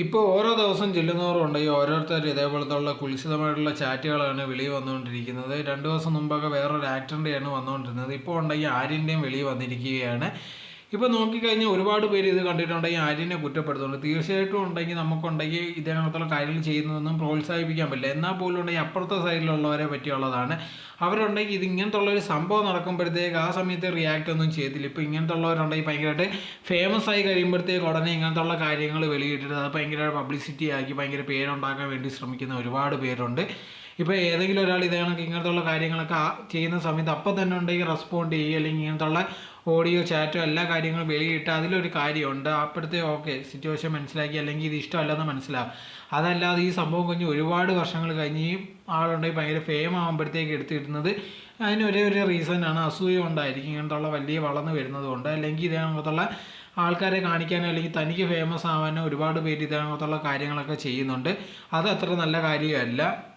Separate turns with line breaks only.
ഇപ്പോൾ ഓരോ ദിവസം ചെല്ലുന്നവരും ഉണ്ട്. ഈ ഓരോരുത്തർ ഇതേപോലത്തുള്ള കുലിശിതമായിട്ടുള്ള ചാറ്റുകളാണ് വെളിയിൽ വന്നുകൊണ്ടിരിക്കുന്നത്. രണ്ട് ദിവസം മുമ്പൊക്കെ വേറൊരു ആക്ടറിന്റെയാണ് വന്നുകൊണ്ടിരുന്നത്. ഇപ്പോൾ ഉണ്ടെങ്കിൽ ആര്യന്റെയും വെളിയിൽ വന്നിരിക്കുകയാണ്. ഇപ്പോൾ നോക്കിക്കഴിഞ്ഞാൽ ഒരുപാട് പേര് ഇത് കണ്ടിട്ടുണ്ടെങ്കിൽ ആര്യനെ കുറ്റപ്പെടുത്തുന്നുണ്ട്. തീർച്ചയായിട്ടും ഉണ്ടെങ്കിൽ നമുക്കുണ്ടെങ്കിൽ ഇതിനകത്തുള്ള കാര്യങ്ങൾ ചെയ്യുന്നതൊന്നും പ്രോത്സാഹിപ്പിക്കാൻ പറ്റില്ല. എന്നാൽ പോലും ഉണ്ടെങ്കിൽ അപ്പുറത്തെ സൈഡിലുള്ളവരെ പറ്റിയുള്ളതാണ്. അവരുണ്ടെങ്കിൽ ഇത് ഇങ്ങനത്തെ ഉള്ളൊരു സംഭവം നടക്കുമ്പോഴത്തേക്ക് ആ സമയത്ത് റിയാക്ട് ഒന്നും ചെയ്തില്ല ഇപ്പോൾ ഇങ്ങനത്തെ ഉള്ളവരുണ്ടെങ്കിൽ ഭയങ്കരമായിട്ട് ഫേമസ് ആയി കഴിയുമ്പോഴത്തേക്ക് ഉടനെ ഇങ്ങനത്തെ ഉള്ള കാര്യങ്ങൾ വെളിയിട്ടിട്ട് അത് ഭയങ്കര പബ്ലിസിറ്റി ആക്കി ഭയങ്കര പേരുണ്ടാക്കാൻ വേണ്ടി ശ്രമിക്കുന്ന ഒരുപാട് പേരുണ്ട്. ഇപ്പോൾ ഏതെങ്കിലും ഒരാൾ ഇതേ കണക്ക് ഇങ്ങനത്തെ ഉള്ള കാര്യങ്ങളൊക്കെ ചെയ്യുന്ന സമയത്ത് അപ്പം തന്നെ ഉണ്ടെങ്കിൽ റെസ്പോണ്ട് ചെയ്യുക അല്ലെങ്കിൽ ഇങ്ങനത്തെ ഓഡിയോ ചാറ്റോ എല്ലാ കാര്യങ്ങളും വെളിയിട്ട് അതിലൊരു കാര്യമുണ്ട്. അപ്പോഴത്തെ ഓക്കെ സിറ്റുവേഷൻ മനസ്സിലാക്കി അല്ലെങ്കിൽ ഇത് ഇഷ്ടമല്ലെന്ന് മനസ്സിലാവും. അതല്ലാതെ ഈ സംഭവം കഴിഞ്ഞ് ഒരുപാട് വർഷങ്ങൾ കഴിഞ്ഞ് ഈ ആളുണ്ടെങ്കിൽ ഭയങ്കര ഫെയിം ആകുമ്പോഴത്തേക്ക് എടുത്തിടുന്നത് അതിന് ഒരേ ഒരു റീസൺ ആണ്. അസൂയ കൊണ്ടായിരിക്കും ഇങ്ങനത്തെ ഉള്ള വലിയ വളർന്നു വരുന്നത് കൊണ്ട്. അല്ലെങ്കിൽ ഇതേകണക്കത്തുള്ള ആൾക്കാരെ കാണിക്കാനോ അല്ലെങ്കിൽ തനിക്ക് ഫേമസ് ആവാനോ ഒരുപാട് പേര് ഇതേകണക്കത്തുള്ള കാര്യങ്ങളൊക്കെ ചെയ്യുന്നുണ്ട്. അത് അത്ര നല്ല കാര്യമല്ല.